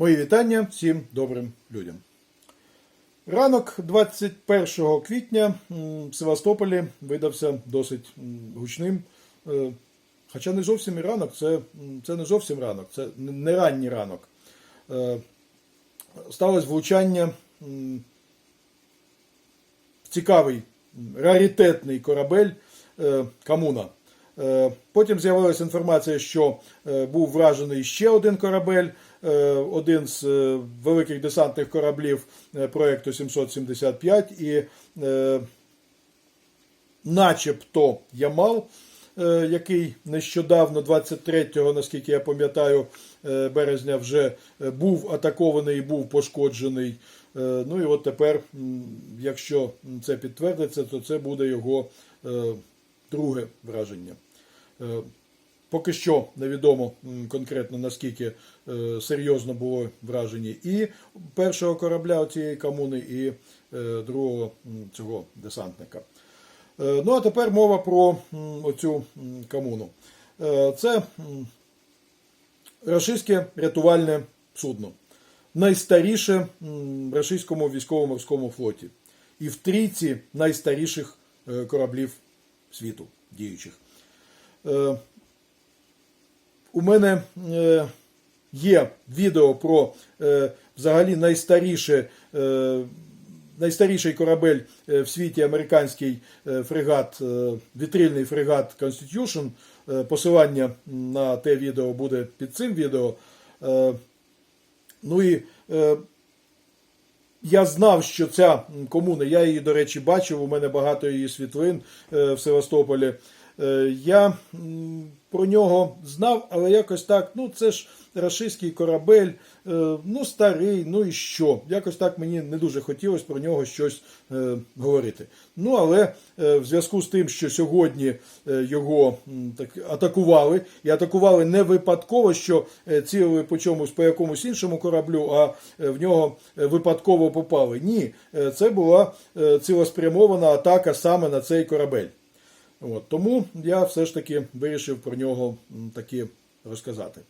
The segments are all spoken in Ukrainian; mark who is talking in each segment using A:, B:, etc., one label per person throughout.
A: Мої вітання всім добрим людям. Ранок 21 квітня в Севастополі видався досить гучним. Е, Хоча не зовсім і ранок, це, це не зовсім ранок, це не ранній ранок. Е, Сталося влучання в цікавий, раритетний корабель е, Камуна. Потім з'явилася інформація, що був вражений ще один корабель, один з е, великих десантних кораблів е, проєкту 775, і е, начебто Ямал, е, який нещодавно, 23-го, наскільки я пам'ятаю, е, березня вже е, був атакований і був пошкоджений. Е, Ну і от тепер, якщо це підтвердиться, то це буде його е, друге враження. Поки що невідомо конкретно наскільки е, серйозно було вражені і першого корабля цієї комуни, і е, другого цього десантника. Е, Ну а тепер мова про м, оцю комуну. Це рашистське рятувальне судно. Найстаріше в рашистському військово-морському флоті. І в трійці найстаріших кораблів світу діючих. У мене е, є відео про е, взагалі найстаріше, е, найстаріший корабель в світі американський фрегат, вітрильний фрегат Constitution. Посилання на те відео буде під цим відео. Ну і я знав, що ця комуна, я її, до речі, бачив, у мене багато її світлин в Севастополі. Я про нього знав, але якось так, ну це ж рашистський корабель, е, ну старий, ну і що? Якось так мені не дуже хотілося про нього щось е, говорити. Ну але е, в зв'язку з тим, що сьогодні його так атакували, і атакували не випадково, що цілили по чомусь по якомусь іншому кораблю, а в нього випадково попали. Ні, це була цілеспрямована атака саме на цей корабель. От, тому я все ж таки вирішив про нього таки розказати.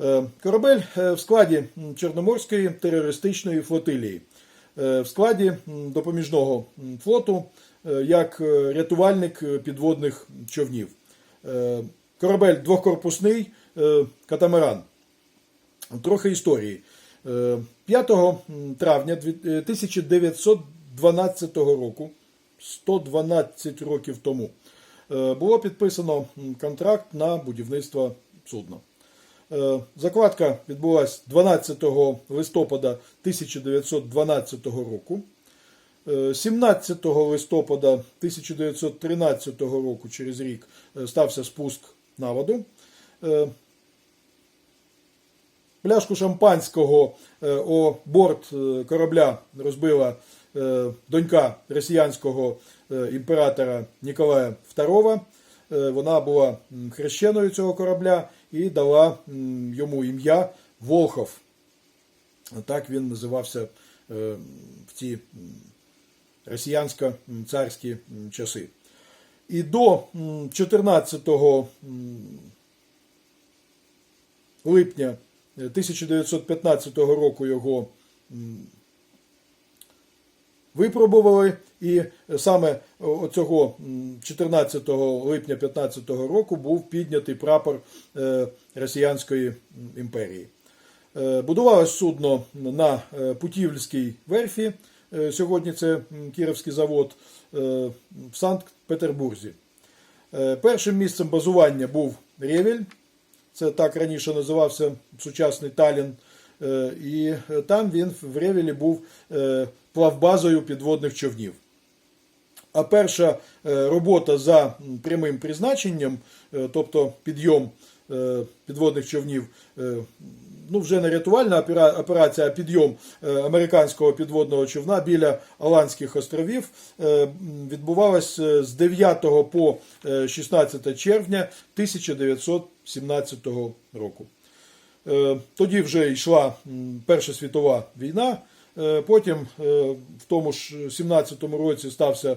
A: Е, Корабель е, в складі Чорноморської терористичної флотилії, Е, в складі допоміжного флоту як рятувальник підводних човнів. Корабель двохкорпусний е, катамаран. Трохи історії. Е, 5 травня е, 1912 року, 112 років тому, е, було підписано контракт на будівництво судна. Е, Закладка відбулася 12 листопада 1912 року. Е, 17 листопада 1913 року, через рік, е, стався спуск на воду. Е, Пляшку шампанського е, о борт е, корабля розбила е, донька росіянського е, імператора Ніколая II. Е, Вона була хрещеною цього корабля і дала йому ім'я Волхов. Так він називався е, в ті росіянсько-царські часи. І до 14 липня 1915 року його випробували, і саме оцього 14 липня 15 року був піднятий прапор е, Росіянської імперії. Е, Будувалось судно на е, Путівльській верфі. е, Сьогодні це Кіровський завод е, в Санкт-Петербурзі. Е, Першим місцем базування був Ревель. Це так раніше називався сучасний Талін. Е, І е, там він в Ревелі був е, плавбазою підводних човнів. А перша робота за прямим призначенням, тобто підйом підводних човнів, ну вже не рятувальна операція, а підйом американського підводного човна біля Аландських островів, е, з 9 по е, 16 червня 1917 року. Е, Тоді вже йшла Перша світова війна. Е, Потім е, в тому ж 17-му році стався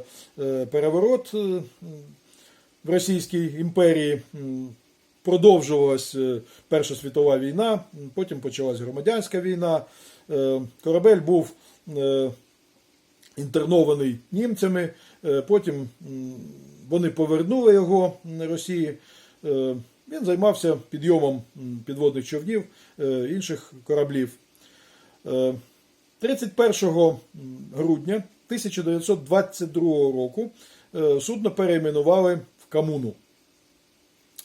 A: переворот в Російській імперії. Продовжувалась Перша світова війна, потім почалась громадянська війна. Корабель був інтернований німцями, потім вони повернули його Росії. Е, Він займався підйомом підводних човнів е, інших кораблів. Е, 31 грудня 1922 року е, судно перейменували в Камуну.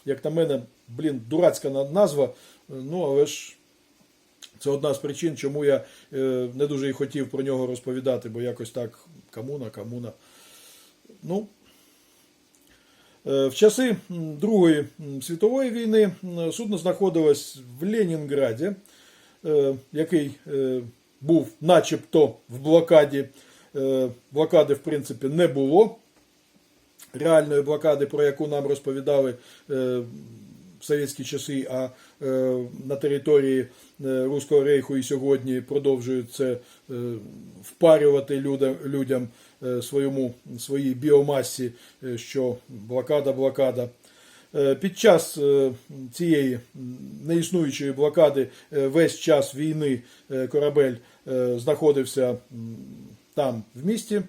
A: Як на мене, блін, дурацька назва, е, ну але ж це одна з причин, чому я е, не дуже і хотів про нього розповідати, бо якось так Камуна, Камуна. Ну, Е, В часи Другої світової війни судно знаходилось в Ленінграді, е, який е, був начебто в блокаді. Е, Блокади, в принципі, не було. Реальної блокади, про яку нам розповідали е, в совєтські часи, а е, на території е, Руського рейху і сьогодні продовжують це е, впарювати людям, своєму, своїй біомасі, що блокада, блокада. Під час цієї неіснуючої блокади весь час війни корабель знаходився там, в місті.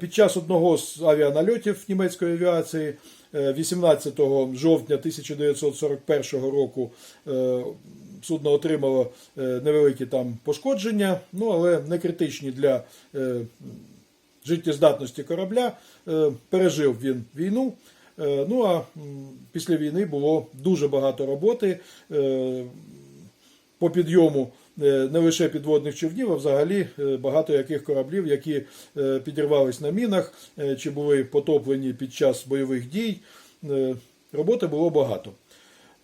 A: Під час одного з авіанальотів німецької авіації 18 жовтня 1941 року е, судно отримало е, невеликі там пошкодження, ну але не критичні для е, життєздатності корабля. Е, Пережив він війну. Е, Ну а після війни було дуже багато роботи е, по підйому е, не лише підводних човнів, а взагалі е, багато яких кораблів, які е, підірвались на мінах е, чи були потоплені під час бойових дій. Е, Роботи було багато.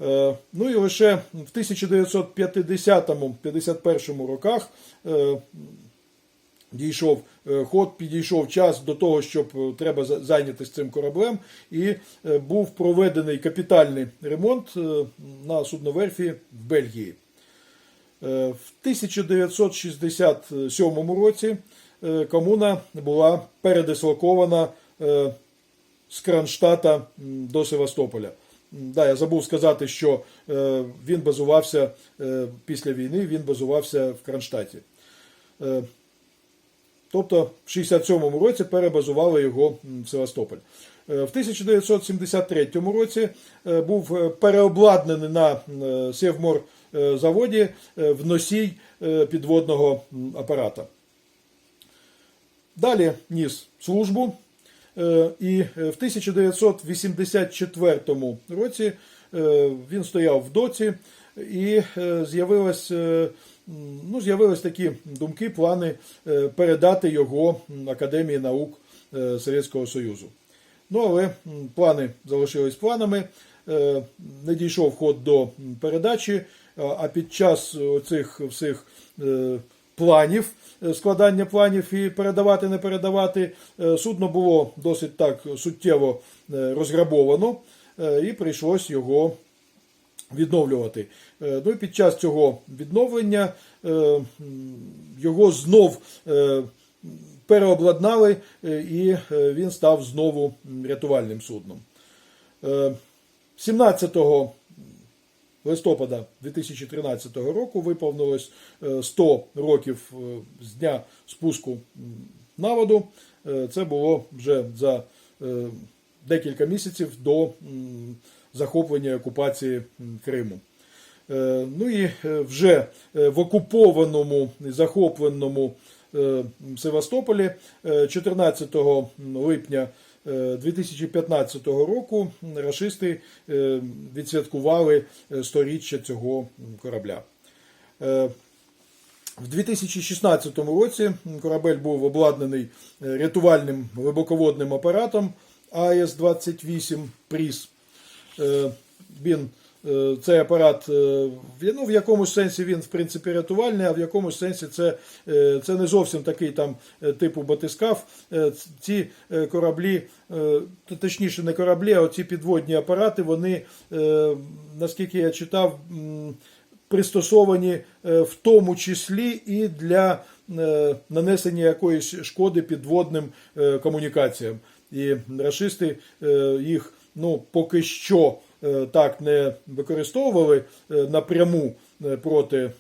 A: Е, Ну і лише в 1950-51 роках е, дійшов е, ход, підійшов час до того, щоб е, треба за- зайнятися цим кораблем, і е, був проведений капітальний ремонт е, на судноверфі в Бельгії. Е, В 1967 році е, комуна була передислокована е, з Кронштадта до Севастополя. Да, я забув сказати, що він базувався після війни, він базувався в Кронштадті. Тобто в 67-му році перебазували його в Севастополь. В 1973 році був переобладнаний на Севмор заводі е, в носій е, підводного апарата. Далі ніс службу. е, І е, в 1984 році е, він стояв в доці і е, з'явилось, е, м, ну, з'явились такі думки, плани е, передати його Академії наук е, Совєтського Союзу. Ну, але плани залишились планами. Е, Не дійшов ход до передачі, а- під час цих всіх е, планів, е, складання планів і передавати, не передавати, е, судно було досить так суттєво е, розграбовано, е, і прийшлось його відновлювати. Е, Ну і під час цього відновлення е, його знов е, переобладнали, е, і е, він став знову рятувальним судном. Е, 17 листопада 2013 року виповнилось е, 100 років е, з дня спуску м, на воду. Е, Це було вже за е, декілька місяців до захоплення окупації Криму. Е, Ну і е, вже е, в окупованому захопленому е, Севастополі е, 14 липня е, 2015 року рашисти е, відсвяткували е, сторіччя цього корабля. Е, в 2016 році корабель був обладнаний е, рятувальним глибоководним апаратом АС-28 Пріс. Е, Він е, цей апарат е, ну, в якомусь сенсі він в принципі рятувальний, а в якомусь сенсі це, е, це не зовсім такий там е, типу батискаф. Е, Ці е, кораблі, е, точніше, не кораблі, а ці підводні апарати, вони, е, наскільки я читав, пристосовані е, в тому числі і для е, нанесення якоїсь шкоди підводним е, комунікаціям. І рашисти е, їх ну, поки що е, так не використовували е, напряму е, проти.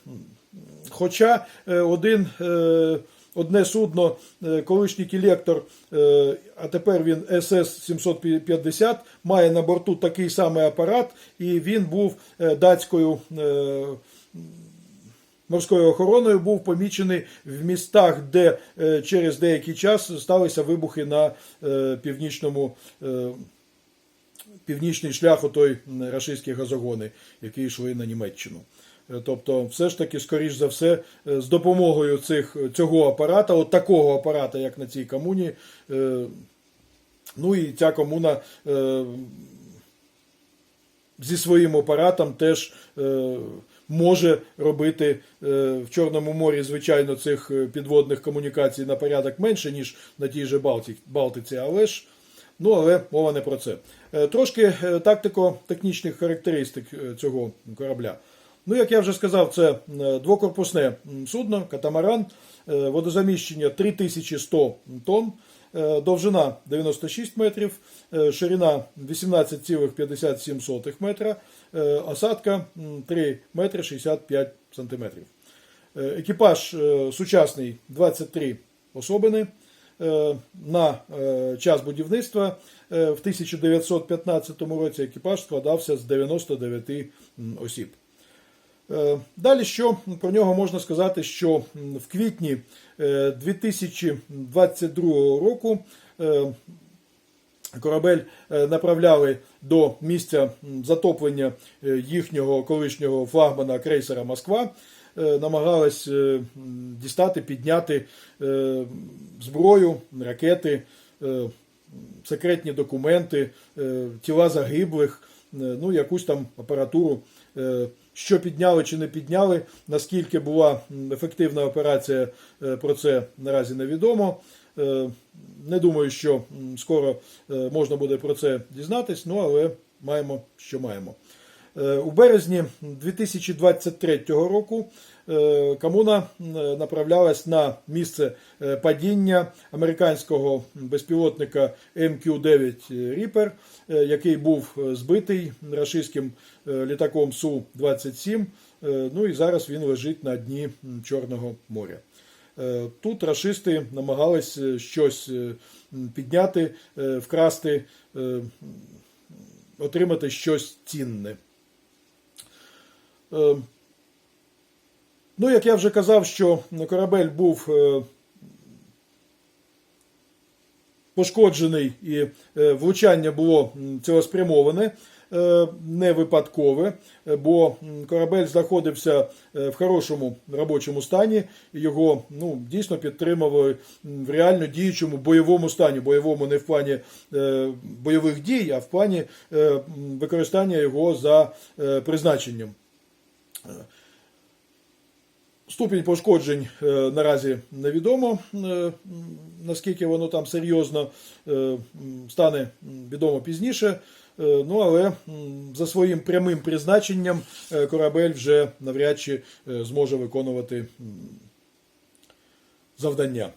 A: Хоча е, один, е, одне судно, е, колишній кілектор, е, а тепер він СС-750, має на борту такий самий апарат, і він був е, датською е, морською охороною був помічений в містах, де е, через деякий час сталися вибухи на е, північному. Північний шлях отой м, рашистські газогони, які йшли на Німеччину. Е, Тобто, все ж таки, скоріш за все, е, з допомогою цих, цього апарата, от такого апарата, як на цій комуні, е, ну і ця комуна зі своїм апаратом теж може робити в Чорному морі, звичайно, цих підводних комунікацій на порядок менше, ніж на тій же Балтиці, але ж ну, але мова не про це. Е, Трошки е, тактико-технічних характеристик е, цього корабля. Ну, як я вже сказав, це двокорпусне судно, катамаран, водозаміщення 3100 тонн, довжина 96 метрів, ширина 18,57 метра, осадка м, 3 метри 65 сантиметрів. Екіпаж сучасний 23 особини. Е, На е, час будівництва е, в 1915 році екіпаж складався з 99 осіб. Далі що про нього можна сказати, що в квітні е, 2022 року корабель направляли до місця затоплення їхнього колишнього флагмана крейсера Москва. Е, Намагались е, дістати, підняти е, зброю, ракети, секретні документи, тіла загиблих, ну якусь там апаратуру. Що підняли чи не підняли, наскільки була ефективна операція, про це наразі невідомо. Не думаю, що скоро можна буде про це дізнатись, ну але маємо, що маємо. Е, У березні 2023 року е, комуна направлялась на місце е, падіння американського безпілотника MQ-9 Reaper, е, який був е, збитий рашистським е, літаком Су-27. Е, Ну і зараз він лежить на дні Чорного моря. Е, Тут рашисти намагались е, щось е, підняти, е, вкрасти, е, отримати щось цінне. Е, Ну, як я вже казав, що корабель був е, пошкоджений і е, влучання було м, цілеспрямоване, е, не випадкове, бо корабель знаходився в хорошому робочому стані. Його ну, дійсно підтримували в реально діючому бойовому стані. Бойовому не в плані бойових дій, а в плані використання його за призначенням. Ступінь пошкоджень е, наразі невідомо, е, наскільки воно там серйозно е, стане відомо пізніше. Е, Ну, але за своїм прямим призначенням е, корабель вже навряд чи е, зможе виконувати завдання.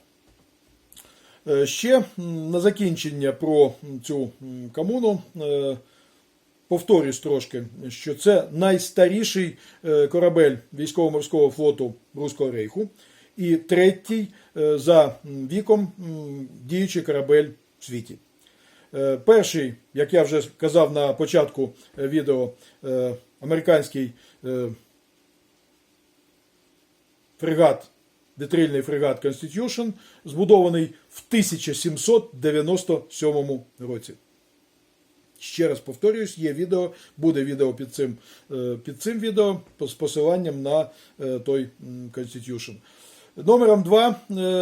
A: Е, Ще на закінчення про цю комуну. Повторюсь трошки, що це найстаріший е, корабель військово-морського флоту Руського рейху і третій е, за віком діючий корабель в світі. Е, Перший, як я вже казав на початку відео, американський фрегат, вітрильний фрегат Constitution, збудований в 1797 році. Ще раз повторюсь, є відео, буде відео під цим, е, під цим відео з посиланням на е, той Constitution. Номером 2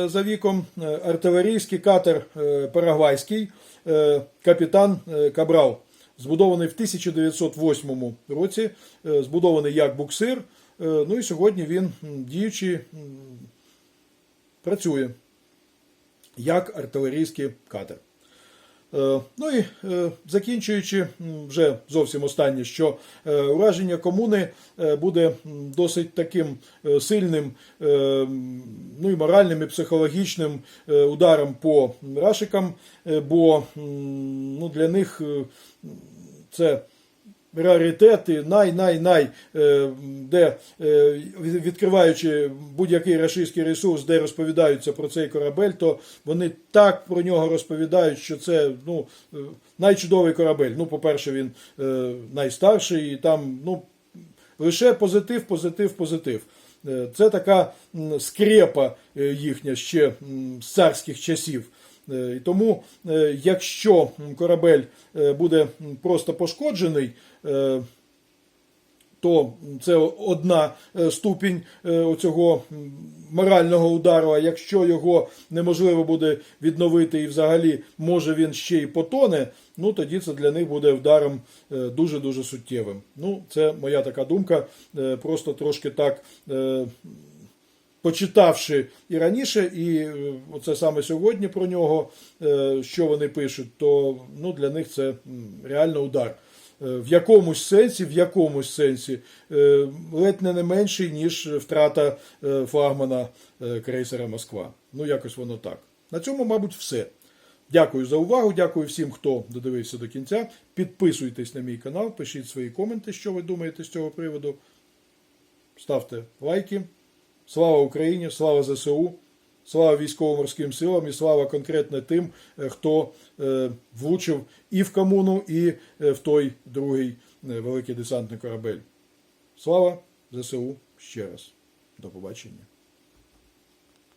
A: за віком е, артилерійський катер е, Парагвайський е, капітан е, Кабрал, збудований в 1908 році, е, збудований як буксир. е, Ну і сьогодні він діючий, працює як артилерійський катер. Е, Ну і е, закінчуючи вже зовсім останнє, що е, ураження комуни буде досить таким сильним, ну і моральним і психологічним ударом по рашикам, бо ну, для них це раритети, най-най-най, е, де е, відкриваючи будь-який рашистський ресурс, де розповідаються про цей корабель, то вони так про нього розповідають, що це ну, е, найчудовий корабель. Ну, по-перше, він найстарший, і там ну, лише позитив, позитив, позитив. Це така скрепа їхня ще з царських часів. Е, І тому, е, якщо корабель е, буде просто пошкоджений, то це одна ступінь оцього морального удару. А якщо його неможливо буде відновити і взагалі може він ще й потоне, ну тоді це для них буде ударом е, дуже-дуже суттєвим. Ну, це моя така думка. Просто трошки так. Почитавши і раніше, і е, оце саме сьогодні про нього, е, що вони пишуть, то ну, для них це реально удар. Е, В якомусь сенсі, в якомусь сенсі, ледь не не менший, ніж втрата флагмана крейсера Москва. Ну, якось воно так. На цьому, мабуть, все. Дякую за увагу. Дякую всім, хто додивився до кінця. Підписуйтесь на мій канал, пишіть свої коменти, що ви думаєте з цього приводу. Ставте лайки. Слава Україні, слава ЗСУ, слава військово-морським силам і слава конкретно тим, е, хто е, влучив і в комуну, і е, в той другий великий десантний корабель. Слава ЗСУ ще раз. До побачення.